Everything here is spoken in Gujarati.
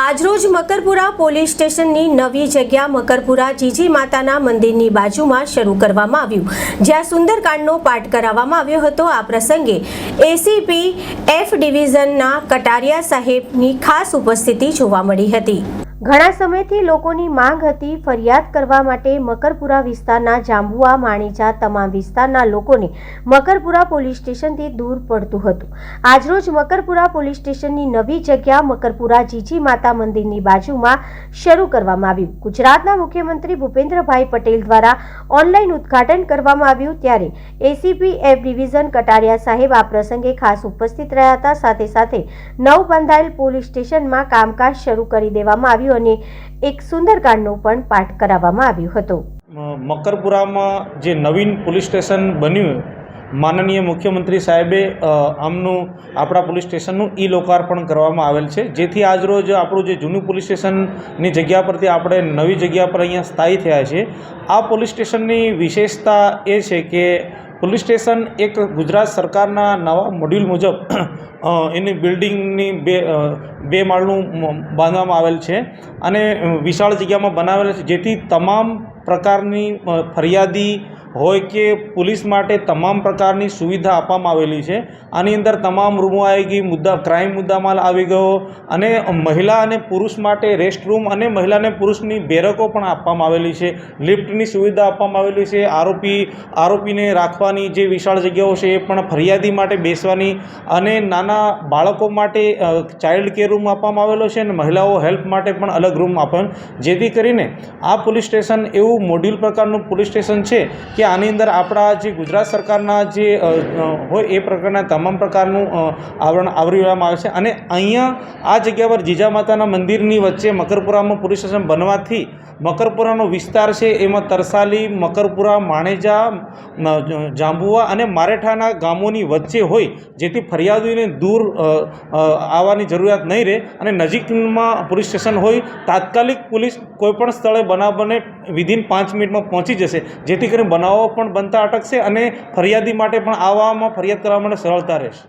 આજરોજ મકરપુરા પોલીસ સ્ટેશનની નવી જગ્યા મકરપુરા જીજી માતાના મંદિરની બાજુમાં શરૂ કરવામાં આવ્યું. જ્યાં સુંદરકાંડનો પાઠ કરાવવામાં આવ્યો હતો. આ પ્રસંગે એસીપી એફ ડિવિઝનના કટારિયા સાહેબની ખાસ ઉપસ્થિતિ જોવા મળી હતી. ઘણા સમયથી લોકોની માંગ હતી ફરિયાદ કરવા માટે મકરપુરા વિસ્તારના જાંબુઆ માણીજા તમામ વિસ્તારના લોકોને મકરપુરા પોલીસ સ્ટેશનથી દૂર પડતું હતું. આજરોજ મકરપુરા પોલીસ સ્ટેશનની નવી જગ્યા મકરપુરા જીજી માતા મંદિરની બાજુમાં શરૂ કરવામાં આવ્યું. ગુજરાતના મુખ્યમંત્રી ભૂપેન્દ્રભાઈ પટેલ દ્વારા ઓનલાઈન ઉદ્ઘાટન કરવામાં આવ્યું ત્યારે એસીપી એફ ડિવિઝન કટારિયા સાહેબ આ પ્રસંગે ખાસ ઉપસ્થિત રહ્યા હતા. સાથે સાથે નવ બંધાયેલ પોલીસ સ્ટેશનમાં કામકાજ શરૂ કરી દેવામાં આવ્યું અને એક સુંદરકાંડનું પણ પાઠ કરાવવામાં આવ્યો હતો. મકરપુરામાં જે નવીન પોલીસ સ્ટેશન બન્યું, માનનીય મુખ્યમંત્રી સાહેબે આમનું આપણા પોલીસ સ્ટેશનનું ઈ લોકાર્પણ કરવામાં આવેલ છે. જેથી આજરોજ આપણું જે જૂનું પોલીસ સ્ટેશનની જગ્યા પરથી આપણે નવી જગ્યા પર અહીંયા સ્થાયી થયા છીએ. આ પોલીસ સ્ટેશનની વિશેષતા એ છે કે પોલીસ સ્ટેશન એક ગુજરાત સરકારના નવા મોડ્યુલ મુજબ એની બિલ્ડિંગની બે બે માળનું બાંધવામાં આવેલ છે અને વિશાળ જગ્યામાં બનાવેલ છે, જેથી તમામ પ્રકારની ફરિયાદી હોય કે પોલીસ માટે તમામ પ્રકારની સુવિધા આપવામાં આવેલી છે. આની અંદર તમામ રૂમો આવી ગઈ, મુદ્દા ક્રાઇમ મુદ્દામાલ આવી ગયો અને મહિલા અને પુરુષ માટે રેસ્ટ રૂમ અને મહિલા અને પુરુષની બેરકો પણ આપવામાં આવેલી છે. લિફ્ટની સુવિધા આપવામાં આવેલી છે. આરોપી, આરોપીને રાખવાની જે વિશાળ જગ્યાઓ છે એ પણ ફરિયાદી માટે બેસવાની અને નાના બાળકો માટે ચાઇલ્ડ કેર રૂમ આપવામાં આવેલો છે અને મહિલાઓ હેલ્પ માટે પણ અલગ રૂમ આપવાનું જેથી કરીને આ પોલીસ સ્ટેશન એવું મોડ્યુલ પ્રકારનું પોલીસ સ્ટેશન છે કે આની અંદર આપણા જે ગુજરાત સરકારના જે હોય એ પ્રકારના તમામ પ્રકારનું આવરણ આવરી લેવામાં આવે છે. અને અહીંયા આ જગ્યા પર જીજા માતાના મંદિરની વચ્ચે મકરપુરામાં પોલીસ સ્ટેશન બનવાથી મકરપુરાનો વિસ્તાર છે, એમાં તરસાલી, મકરપુરા, માણેજા જાંબુવા અને મારેઠાના ગામોની વચ્ચે હોય, જેથી ફરિયાદીને દૂર આવવાની જરૂરિયાત નહીં રહે અને નજીકમાં પોલીસ સ્ટેશન હોય, તાત્કાલિક પોલીસ કોઈપણ સ્થળે બનાવ બને, વિધિન પાંચ મિનિટમાં પહોંચી જશે, જેથી કરીને બનાવો પણ બનતા અટકશે અને ફરિયાદી માટે પણ આવવામાં ફરિયાદ કરવા માટે સરળતા રહેશે.